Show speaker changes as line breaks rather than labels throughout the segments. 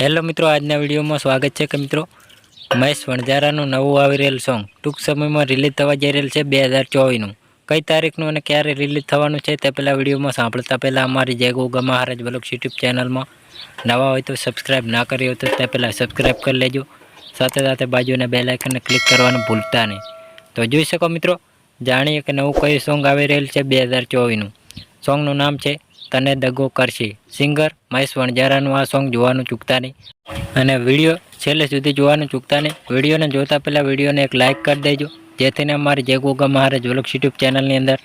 Hello મિત્રો, આજના વિડીયોમાં સ્વાગત છે કે મિત્રો, મહેશ વણઝારાનું નવું આવી રહેલ સોંગ ટૂંક સમયમાં રિલીઝ થવા જઈ રહેલ છે બે હજાર ચોવીસનું. કઈ તારીખનું અને ક્યારે રિલીઝ થવાનું છે તે પહેલાં વિડીયોમાં સાંભળતા પહેલાં અમારી જય ગોગા મહારાજ બલોક યુટ્યુબ ચેનલમાં. નવા હોય તો સબસ્ક્રાઈબ ના કરી હોય તો તે પહેલાં સબસ્ક્રાઈબ કરી લેજો. સાથે સાથે બાજુના બે લાઇકનને ક્લિક કરવાનું ભૂલતા નહીં. તો જોઈ શકો મિત્રો, જાણીએ કે નવું કયું સોંગ આવી રહેલ છે બે હજાર ચોવીસનું. સોંગનું નામ છે તને દગો કરશે. સિંગર મહેશ વણજારાનું આ સોંગ જોવાનું ચૂકતા નહીં. અને વીડિયો છેલ્લે સુધી જોવાનું ચૂકતા નહીં. વિડીયોને જોતા પહેલાં વિડીયોને એક લાઇક કરી દેજો. જેથીને અમારી જય ગોગા મહારાજ વ્લોગ્સ યુટ્યુબ ચેનલની અંદર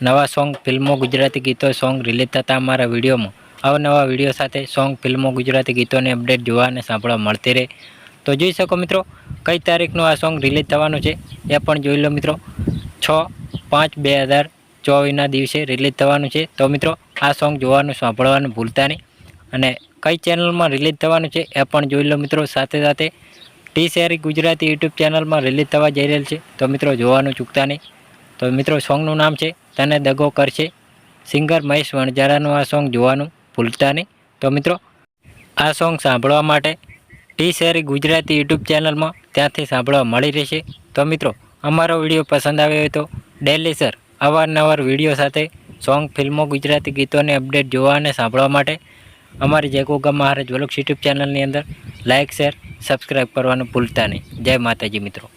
નવા સોંગ, ફિલ્મો, ગુજરાતી ગીતો, સોંગ રિલીઝ થતા અમારા વિડીયોમાં. અવનવા વીડિયો સાથે સોંગ, ફિલ્મો, ગુજરાતી ગીતોની અપડેટ જોવા અને સાંભળવા મળતી રહે. તો જોઈ શકો મિત્રો, કઈ તારીખનું આ સોંગ રિલીઝ થવાનું છે એ પણ જોઈ લો મિત્રો. છ પાંચ બે હજાર ચોવીસના દિવસે રિલીઝ થવાનું છે. તો મિત્રો, આ સોંગ જોવાનું, સાંભળવાનું ભૂલતા નહીં. અને કઈ ચેનલમાં રિલીઝ થવાનું છે એ પણ જોઈ લો મિત્રો. સાથે સાથે ટી શેરી ગુજરાતી યુટ્યુબ ચેનલમાં રિલીઝ થવા જઈ રહેલ છે. તો મિત્રો, જોવાનું ચૂકતા નહીં. તો મિત્રો સોંગનું નામ છે તને દગો કરશે. સિંગર મહેશ વણઝારાનું આ સોંગ જોવાનું ભૂલતા નહીં. તો મિત્રો, આ સોંગ સાંભળવા માટે ટી શેરી ગુજરાતી યુટ્યુબ ચેનલમાં ત્યાંથી સાંભળવા મળી રહેશે. તો મિત્રો, અમારો વીડિયો પસંદ આવ્યો હોય તો ડેલી સર અવારનવાર વીડિયો સાથે સોંગ, ફિલ્મો, ગુજરાતી ગીતોની અપડેટ જોવા અને સાંભળવા માટે અમારી જય ગોગા મહારાજ વલોક્ષ યુટ્યુબ ચેનલની અંદર લાઇક શેર સબસ્ક્રાઈબ કરવાનું ભૂલતા નહીં. જય માતાજી મિત્રો.